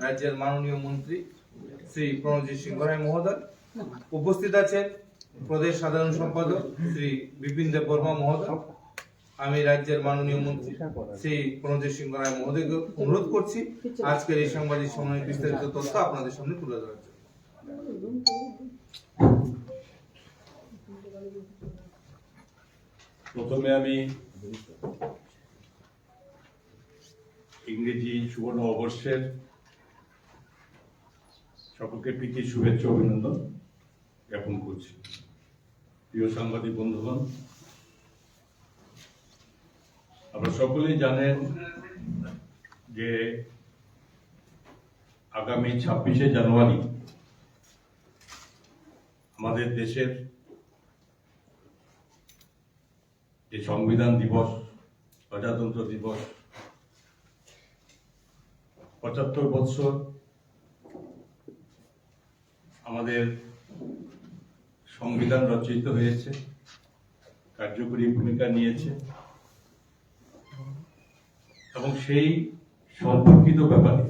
রাজ্যের মাননীয় মন্ত্রী শ্রী প্রণজিৎ সিংহ রায় মহোদয় উপস্থিত আছেন প্রদেশ সাধারণ সম্পাদক শ্রী বিপিন দেব বর্মা মহোদয় আমি রাজ্যের মাননীয় মন্ত্রী শ্রী প্রণজিৎ সিংহ রায় মহোদয়কে অনুরোধ করছি আজকের এই সাংবাদিক সম্মেলনের বিস্তারিত তথ্য আপনাদের সামনে তুলে ধরার জন্য। প্রথমে আমি ইংরেজি সুবর্ণ অবর্ষের সকলকে প্রীতি, শুভেচ্ছা, অভিনন্দন জ্ঞাপন করছি। প্রিয় সাংবাদিক বন্ধুগণ, আপনারা সকলেই জানেন যে আগামী ছাব্বিশে জানুয়ারি আমাদের দেশের যে সংবিধান দিবস, প্রজাতন্ত্র দিবস, পঁচাত্তর বৎসর আমাদের সংবিধান রচিত হয়েছে, কার্যকরী ভূমিকা নিয়েছে, এবং সেই সম্পর্কিত ব্যাপারে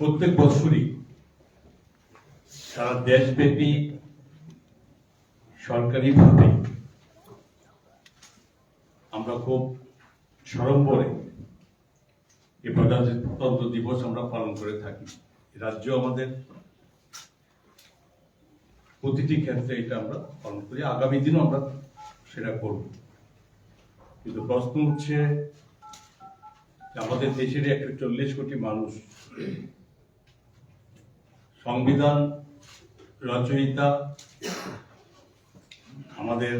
প্রত্যেক বছরই সারা দেশব্যাপী সরকারিভাবে আমরা খুব সড়ম্বরে এই প্রজাতন্ত্র দিবস আমরা পালন করে থাকি। রাজ্য আমাদের। প্রতিটি ক্ষেত্রে এটা আমরা পালন করি। আগামী দিনও আমরা সেটা করব। কিন্তু প্রশ্ন হচ্ছে, আমাদের দেশের একশো চল্লিশ কোটি মানুষ সংবিধান, রচয়িতা, আমাদের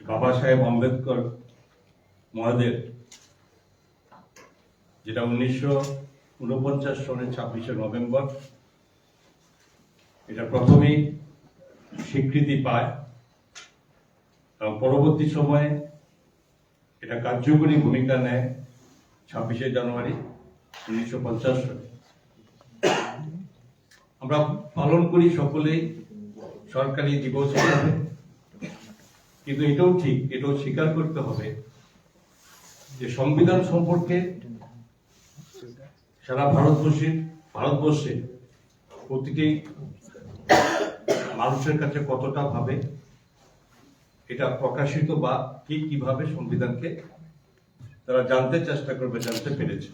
বাবা সাহেব আম্বেদকর মহাদেব যেটা উনিশশো উনপঞ্চাশ সনের ছাব্বিশে নভেম্বর। এটা প্রথমেই স্বীকৃতি পায়। পরবর্তী সময়ে এটা কার্যকরী ভূমিকা নেয় ছাব্বিশে জানুয়ারি উনিশশো পঞ্চাশ সালে আমরা পালন করি সকলেই সরকারি দিবস হিসাবে। কিন্তু এটাও ঠিক, এটাও স্বীকার করতে হবে যে সংবিধান সম্পর্কে সারা ভারতবর্ষের ভারতবর্ষে প্রতিটি মানুষের কাছে কতটা ভাবে এটা প্রকাশিত বা কি কীভাবে সংবিধানকে তারা জানতে চেষ্টা করবে, জানতে পেরেছে।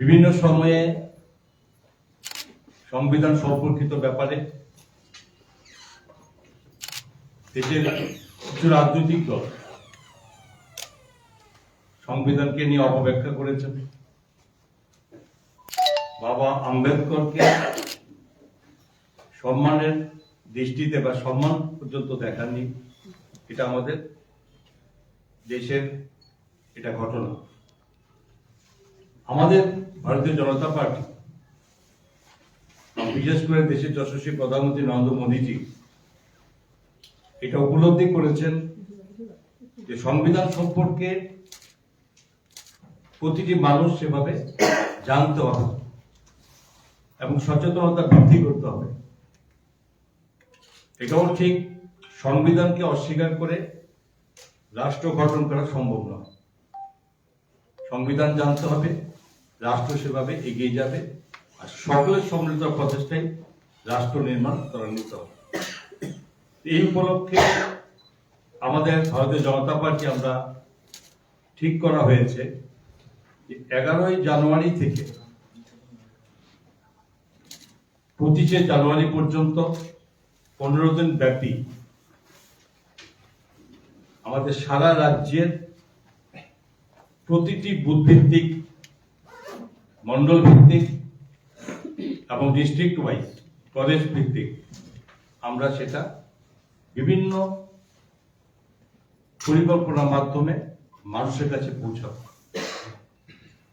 বিভিন্ন সময়ে সংবিধান সম্পর্কিত ব্যাপারে দেশের কিছু রাজনৈতিক দল সংবিধানকে নিয়ে অপব্যাখ্যা করেছেন। বাবা আম্বেদকরকে সম্মানের দৃষ্টিতে বা সম্মান পর্যন্ত দেখাননি। এটা আমাদের দেশের এটা ঘটনা। আমাদের ভারতীয় জনতা পার্টি, বিশেষ করে দেশের যশস্বী প্রধানমন্ত্রী নরেন্দ্র মোদীজি, এটা উপলব্ধি করেছেন যে সংবিধান সম্পর্কে প্রতিটি মানুষ সেভাবে জানতে হবে এবং সচেতনতা বৃদ্ধি করতে হবে। এটাও ঠিক সংবিধানকে অস্বীকার করে রাষ্ট্র গঠন করা সম্ভব নয়। সংবিধান জানতে হবে, রাষ্ট্র সেভাবে এগিয়ে যাবে আর সকলের সম্মিলিত প্রচেষ্টায় রাষ্ট্র নির্মাণ ত্বরান্বিত হবে। এই উপলক্ষে আমাদের ভারতীয় জনতা পার্টি আমরা ঠিক করা হয়েছে। এগারোই জানুয়ারি থেকে পঁচিশে জানুয়ারি পর্যন্ত পনেরো দিন ব্যাপী আমাদের সারা রাজ্যের প্রতিটি বুথভিত্তিক মন্ডল ভিত্তিক এবং ডিস্ট্রিক্ট ওয়াইজ প্রদেশ ভিত্তিক আমরা সেটা বিভিন্ন পরিকল্পনার মাধ্যমে মানুষের কাছে পৌঁছাবো।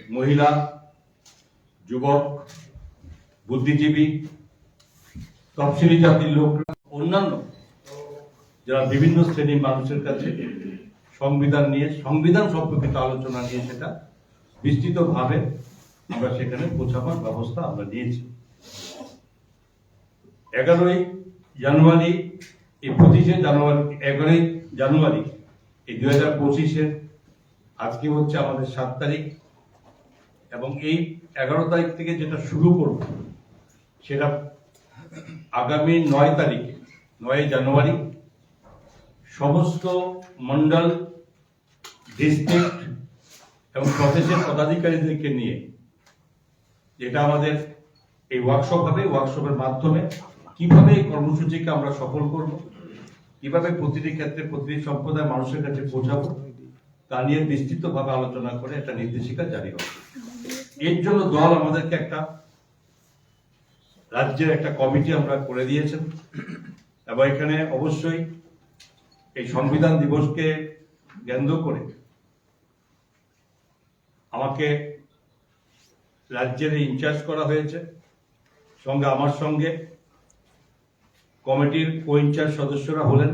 মহিলা, যুবক, বুদ্ধিজীবী, তফসিলি জাতির লোক, অন্যান্য যারা বিভিন্ন শ্রেণির মানুষের কাছে সংবিধান নিয়ে, সংবিধান সম্পর্কিত আলোচনা নিয়ে সেটা বিস্তৃতভাবে আমরা সেখানে পৌঁছাবার ব্যবস্থা আমরা নিয়েছি। এগারোই জানুয়ারি, এই পঁচিশে জানুয়ারি, এগারোই জানুয়ারি, এই দুই হাজার পঁচিশের আজকে হচ্ছে আমাদের সাত তারিখ। এবং এই এগারো তারিখ থেকে যেটা শুরু করব, সেটা আগামী নয় তারিখে, নয় জানুয়ারি, সমস্ত মন্ডল ডিস্ট্রিক্ট এবং প্রদেশের পদাধিকারীদেরকে নিয়ে, যেটা আমাদের এই ওয়ার্কশপ হবে ওয়ার্কশপের মাধ্যমে কীভাবে এই কর্মসূচিকে আমরা সফল করব, কীভাবে প্রতিটি ক্ষেত্রে প্রতিটি সম্প্রদায় মানুষের কাছে পৌঁছাবো, তা নিয়ে বিস্তৃতভাবে আলোচনা করে একটা নির্দেশিকা জারি হবে। এর জন্য দল আমাদেরকে একটা রাজ্যের একটা কমিটি আমরা করে দিয়েছেন। এবং এখানে অবশ্যই এই সংবিধান দিবসকে কেন্দ্র করে আমাকে রাজ্যের ইনচার্জ করা হয়েছে। সঙ্গে আমার সঙ্গে কমিটির কো ইনচার্জ সদস্যরা হলেন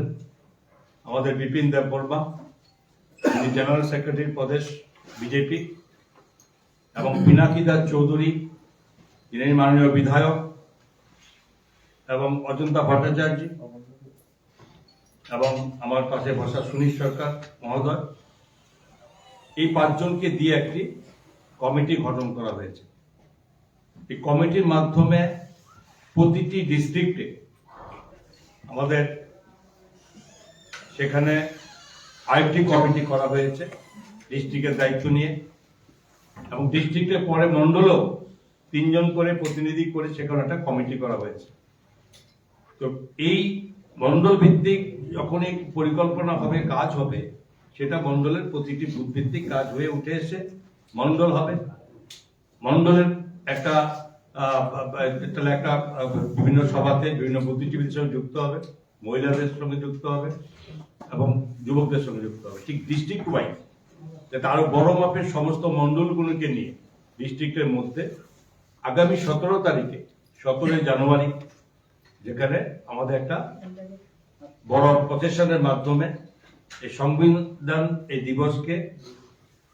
আমাদের বিপিন দেব বর্মা জেনারেল সেক্রেটারি প্রদেশ বিজেপি এবং পিনাকি দাস চৌধুরী, যিনি মাননীয় বিধায়ক, এবং অজন্তা ভট্টাচার্য, এবং আমার পাশে বসা সুনীল সরকার মহোদয়, এই পাঁচজনকে দিয়ে একটি কমিটি গঠন করা হয়েছে। এই কমিটির মাধ্যমে প্রতিটি ডিস্ট্রিক্টে আমাদের সেখানে আরেকটি কমিটি করা হয়েছে, ডিস্ট্রিক্টের দায়িত্ব নিয়ে। এবং ডিস্ট্রিক্টের পরে মন্ডলও তিনজন করে প্রতিনিধি করে সেখানে একটা কমিটি করা হয়েছে। তো এই মন্ডল ভিত্তিক যখন এই পরিকল্পনা হবে, কাজ হবে, সেটা মন্ডলের প্রতিটি বুথ ভিত্তিক কাজ হয়ে উঠে এসে মন্ডল হবে। মন্ডলের একটা তাহলে একটা বিভিন্ন সভাতে বিভিন্ন বুদ্ধিজীবীদের সঙ্গে যুক্ত হবে, মহিলাদের সঙ্গে যুক্ত হবে এবং যুবকদের সঙ্গে যুক্ত হবে, ঠিক ডিস্ট্রিক্ট ওয়াইজ যাতে আরও বড় মাপের সমস্ত মন্ডলগুলোকে নিয়ে ডিস্ট্রিক্টের মধ্যে আগামী সতেরো তারিখে, সতেরোই জানুয়ারি, যেখানে আমাদের একটা বড় প্রচেশনের মাধ্যমে এই সংবিধান, এই দিবসকে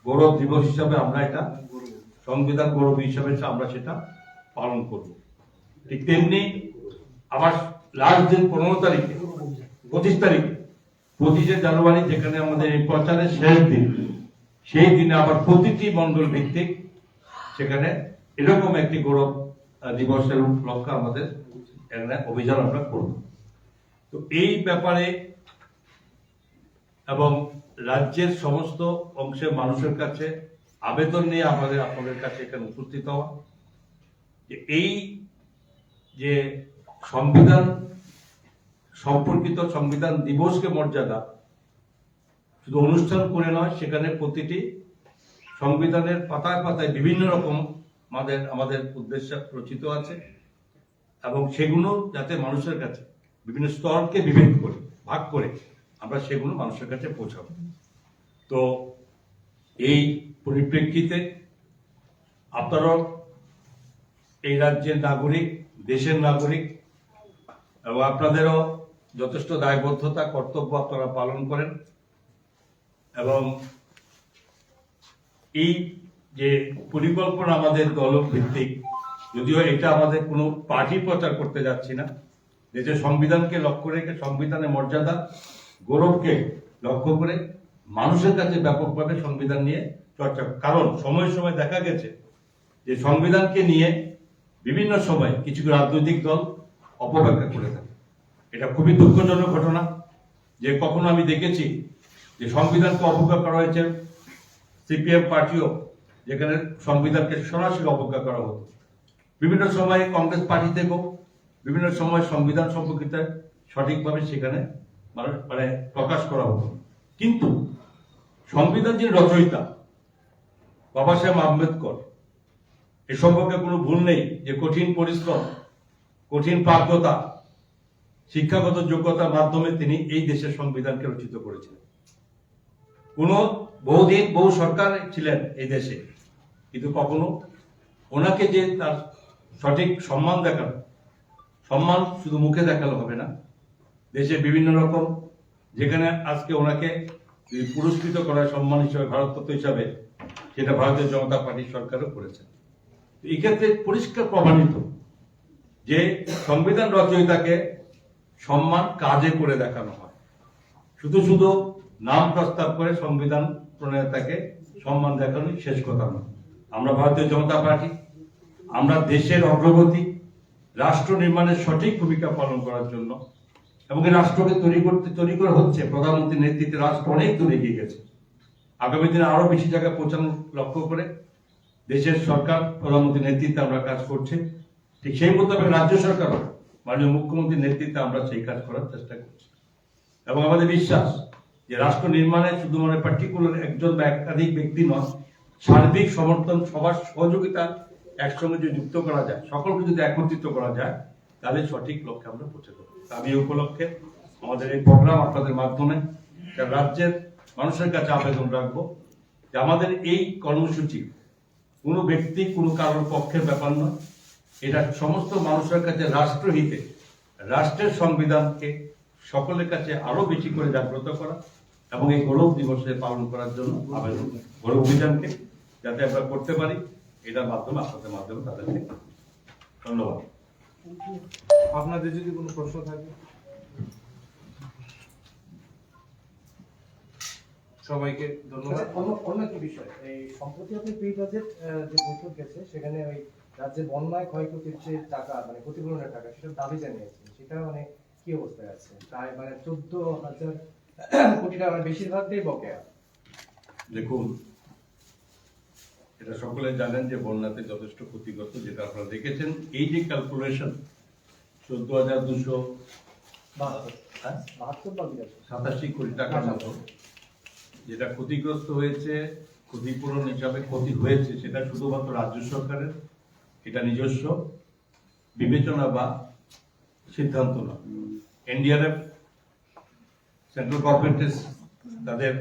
গৌরব দিবস হিসাবে আমরা এটা সংবিধান গৌরব হিসাবে আমরা সেটা পালন করব। ঠিক তেমনি আবার লাস্ট দিন পনেরো তারিখে, পঁচিশ তারিখে, পঁচিশে জানুয়ারি যেখানে আমাদের এই প্রচারের শেষ দিন সেই দিনে আবার প্রতিটি মন্ডল ভিত্তিক সেখানে এরকম একটি গৌরব দিবসের উপলক্ষে আমাদের এখানে অভিযান আমরা করব। তো এই ব্যাপারে এবং রাজ্যের সমস্ত অংশের মানুষের কাছে আবেদন নিয়ে আমাদের আপনাদের কাছে এখানে উপস্থিত হওয়া, যে এই যে সংবিধান, সম্পর্কিত সংবিধান দিবসকে মর্যাদা শুধু অনুষ্ঠান করে নয়, সেখানে প্রতিটি সংবিধানের পাতায় পাতায় বিভিন্ন রকম আমাদের আমাদের উদ্দেশ্য রচিত আছে এবং সেগুলো যাতে মানুষের কাছে বিভিন্ন স্তরকে বিভেদ করে, ভাগ করে আমরা সেগুলো মানুষের কাছে পৌঁছাবো। তো এই পরিপ্রেক্ষিতে আপনারাও এই রাজ্যের নাগরিক, দেশের নাগরিক এবং আপনাদেরও যথেষ্ট দায়বদ্ধতা, কর্তব্য আপনারা পালন করেন। এবং এই যে পরিকল্পনা আমাদের দল ভিত্তিক যদিও এটা আমাদের কোনো পার্টি প্রচার করতে যাচ্ছি না দেশের সংবিধানকে লক্ষ্য রেখে, সংবিধানের মর্যাদা, গৌরবকে লক্ষ্য করে মানুষের কাছে ব্যাপকভাবে সংবিধান নিয়ে চর্চা। কারণ সময় সময় দেখা গেছে যে সংবিধানকে নিয়ে বিভিন্ন সময় কিছু রাজনৈতিক দল অপব্যাখ্যা করে থাকে। এটা খুবই দুঃখজনক ঘটনা। যে কখনো আমি দেখেছি যে সংবিধানকে অবজ্ঞা করা হয়েছে, সিপিএম পার্টিও যেখানে সংবিধানকে সরাসরি অবজ্ঞা করা হতো। বিভিন্ন সময় কংগ্রেস পার্টি থেকেও, বিভিন্ন সময় সংবিধান সম্পর্কিত সঠিকভাবে সেখানে মানে- মানে প্রকাশ করা হতো। কিন্তু সংবিধান যিনি রচয়িতা, বাবা সাহেব আম্বেদকর, এ সম্পর্কে কোনো ভুল নেই যে কঠিন পরিশ্রম, কঠিন প্রাজ্ঞতা, শিক্ষাগত যোগ্যতার মাধ্যমে তিনি এই দেশের সংবিধানকে রচিত করেছিলেন। কোন বহুদিন বহু সরকার ছিলেন এই দেশে, কিন্তু কখনো ওনাকে যে তার সঠিক সম্মান দেখানো সম্মান শুধু মুখে দেখালে হবে না, দেশে বিভিন্ন রকম, যেখানে আজকে ওনাকে পুরস্কৃত করা সম্মান হিসাবে, ভারতরত্ন হিসাবে সেটা ভারতীয় জনতা পার্টির সরকারও করেছে। এই ক্ষেত্রে পরিষ্কার প্রমাণিত যে সংবিধান রচয়িতাকে সম্মান কাজে করে দেখানো হয়। শুধু শুধু নাম প্রস্তাব করে সংবিধান প্রণেতাকে সম্মান দেখানোই শেষ কথা নয়। আমরা ভারতীয় জনতা পার্টি, আমরা দেশের অগ্রগতি, রাষ্ট্র নির্মাণের সঠিক ভূমিকা পালন করার জন্য এবং এই রাষ্ট্রকে তৈরি করতে, তৈরি করা হচ্ছে, প্রধানমন্ত্রীর নেতৃত্বে রাষ্ট্র অনেক দূর এগিয়ে গেছে। আগামী দিনে আরও বেশি জায়গায় পৌঁছানোর লক্ষ্য করে দেশের সরকার, প্রধানমন্ত্রীর নেতৃত্বে আমরা কাজ করছি। ঠিক সেই মোতাবেক রাজ্য সরকারও মাননীয় মুখ্যমন্ত্রীর নেতৃত্বে আমরা সেই কাজ করার চেষ্টা করছি। এবং আমাদের বিশ্বাস যে রাষ্ট্র নির্মাণে শুধু মানে পার্টিকুলার একজন বা একাধিক ব্যক্তি নয়, সার্বিক সমর্থন, সবার সহযোগিতা একসঙ্গে যদি যুক্ত করা যায়, সকলকে যদি একত্রিত করা যায়, তাহলে সঠিক লক্ষ্যে আমরা পৌঁছে দেবো। আমি এই উপলক্ষে আমাদের এই প্রোগ্রাম আপনাদের মাধ্যমে যারা রাজ্যের মানুষের কাছে আবেদন রাখব যে আমাদের এই কর্মসূচি কোনো ব্যক্তি, কোনো কারোর পক্ষের ব্যাপার নয়। এটা সমস্ত মানুষের কাছে রাষ্ট্রহিতে, রাষ্ট্রের সংবিধানকে সকলের কাছে আরও বেশি করে জাগ্রত করা। এবং এই গৌরব দিবসে পালন করার জন্য আবেদন গৌরব অভিযানকে যাতে আমরা করতে পারি এটার মাধ্যমে আপনাদের মাধ্যমে তাদেরকে ধন্যবাদ। আপনাদের যদি কোনো প্রশ্ন থাকে? সবাইকে ধন্যবাদ। আচ্ছা, অন্য অন্য একটি বিষয়। এই সম্প্রতি আপনি প্রি বাজেট যে বৈঠক গেছে সেখানে ওই রাজ্যের বন্যায় ক্ষয়ক্ষতির যে টাকা মানে ক্ষতিপূরণের টাকা সেটার দাবি জানিয়েছেন। সেটা মানে কি অবস্থায় আছে? প্রায় মানে চোদ্দ হাজার কোটি টাকা মানে বেশিরভাগটাই বকেয়া দেখুন এটা সকলে জানেন যে বন্যাতে যথেষ্ট ক্ষতিগ্রস্ত যেটা আপনারা দেখেছেন। এই যে ক্যালকুলেশন চোদ্দ হাজার দুশো হ্যাঁ? সাতাশি কোটি টাকার মতো। যেটা ক্ষতিগ্রস্ত হয়েছে ক্ষতিপূরণ হিসাবে ক্ষতি হয়েছে সেটা শুধুমাত্র রাজ্য সরকারের এটা নিজস্ব। বিবেচনা বা সিদ্ধান্ত না এনডিআরএফ সেন্ট্রাল গভর্নমেন্টের তাদের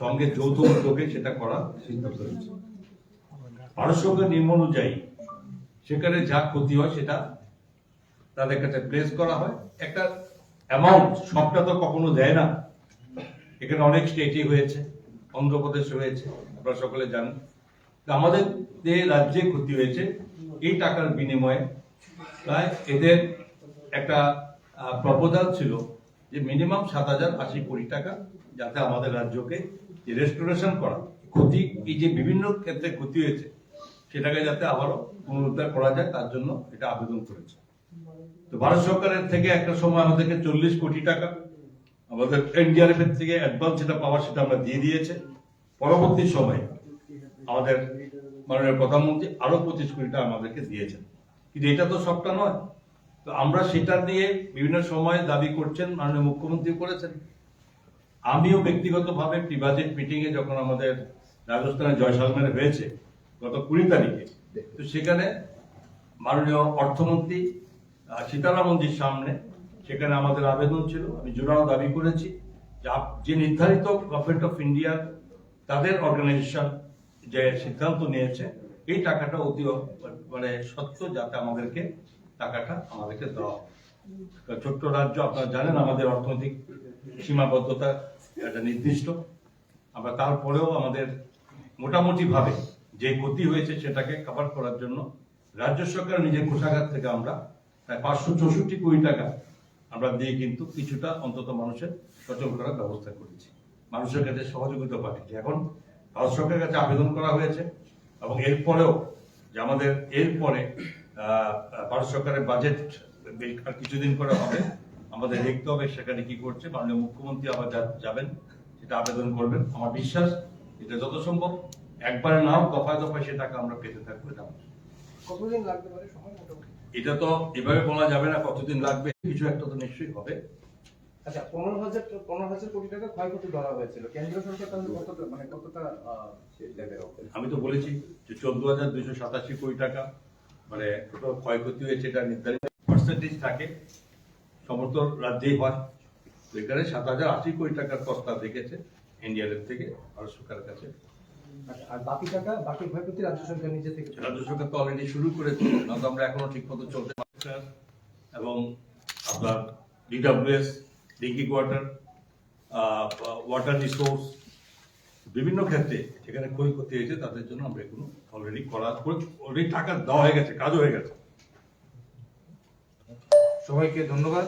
সঙ্গে যৌথ উদ্যোগে সেটা করার সিদ্ধান্ত হয়েছে সরকার নিয়ম অনুযায়ী সেখানে যা ক্ষতি হয় সেটা তাদের কাছে প্লেস করা হয়। একটা অ্যামাউন্ট সবটা তো কখনো দেয় না। এখানে অনেক স্টেটই হয়েছে, অন্ধ্রপ্রদেশ হয়েছে, আপনারা সকলে জানেন। আমাদের যে রাজ্যে ক্ষতি হয়েছে, এই টাকার বিনিময়ে প্রায় এদের একটা প্রপোজাল ছিল যে মিনিমাম সাত হাজার আশি কোটি টাকা যাতে আমাদের রাজ্যকে যে রেস্টোরেশন করা, ক্ষতি, এই যে বিভিন্ন ক্ষেত্রে ক্ষতি হয়েছে, সেটাকে যাতে আবারও পুনরুদ্ধার করা যায়, তার জন্য এটা আবেদন করেছে। তো ভারত সরকারের থেকে একটা সময় আমাদেরকে চল্লিশ কোটি টাকা, আমাদের এনডিআরএফ এর থেকে অ্যাডভান্স যেটা পাওয়ার সেটা আমরা দিয়ে দিয়েছে। পরবর্তী সময়ে আমাদের মাননীয় প্রধানমন্ত্রী আরও পঁচিশ কোটি টাকা আমাদেরকে দিয়েছেন। কিন্তু এটা তো সবটা নয়। তো আমরা সেটা নিয়ে বিভিন্ন সময় দাবি করছেন, মাননীয় মুখ্যমন্ত্রী করেছেন। আমিও ব্যক্তিগতভাবে প্রি বাজেট মিটিং এ যখন আমাদের রাজস্থানের জয়সালমেরে হয়েছে, গত কুড়ি তারিখে, তো সেখানে মাননীয় অর্থমন্ত্রী সীতারামনজির সামনে সেখানে আমাদের আবেদন ছিল। আমি জোরালো দাবি করেছি যে নির্ধারিত গভর্নমেন্ট অফ ইন্ডিয়ার তাদের অর্গানাইজেশন যে সিদ্ধান্ত নিয়েছে, এই টাকাটা অতি মানে সত্য যাতে আমাদেরকে টাকাটা আমাদেরকে দেওয়া। কারণ ছোট্ট রাজ্য, আপনারা জানেন আমাদের অর্থনৈতিক সীমাবদ্ধতা একটা নির্দিষ্ট। আমরা তারপরেও আমাদের মোটামুটিভাবে যে ক্ষতি হয়েছে সেটাকে কভার করার জন্য রাজ্য সরকার নিজের কোষাগার থেকে আমরা প্রায় পাঁচশো চৌষট্টি কোটি টাকা আমরা দিয়ে কিন্তু কিছুটা অন্তত মানুষের সচল করার ব্যবস্থা করেছি। মানুষের কাছে সহযোগিতা পাঠিয়েছি। এখন ভারত সরকারের কাছে আবেদন করা হয়েছে এবং এরপরেও যে আমাদের এরপরে ভারত সরকারের বাজেট আর কিছুদিন পরে হবে। আমাদের দেখতে হবে সেখানে কি করছে। মাননীয় মুখ্যমন্ত্রী আবার যাবেন সেটা আবেদন করবেন। আমার বিশ্বাস এটা যত সম্ভব একবারে নাও দফায় দফায় সে টাকা আমরা পেতে থাকব এটা কতদিন লাগতে পারে সময় এটা তো এভাবে বলা যাবে না কতদিন লাগবে কিছু একটা তো নিশ্চয়ই হবে। আচ্ছা পনেরো হাজার পনেরো হাজার কোটি টাকা ক্ষয়ক্ষতি ধরা হয়েছিল। কেন্দ্রীয় সরকার তাহলে কতটা মানে কতটা আমি তো বলেছি যে চোদ্দ হাজার দুইশো সাতাশি কোটি টাকা মানে টোটাল ক্ষয়ক্ষতি হয়েছে এটা নির্ধারিত পার্সেন্টেজ থাকে। সমস্ত রাজ্যেই হয়। তো এখানে সাত হাজার আশি কোটি টাকার প্রস্তাব রেখেছে এনডিআরএফ থেকে ভারত সরকারের কাছে। আর বাকি টাকা বাকি ক্ষয়ক্ষতি রাজ্য সরকার নিজে থেকে রাজ্য সরকার তো অলরেডি শুরু করেছে না তো আমরা এখনও ঠিক মতো চলতে পারছি। এবং আপনার DWS drinking water water resource বিভিন্ন ক্ষেত্রে সেখানে ক্ষয়ক্ষতি হয়েছে, তাদের জন্য আমরা এগুলো অলরেডি করা অলরেডি টাকা দেওয়া হয়ে গেছে, কাজও হয়ে গেছে। সবাইকে ধন্যবাদ।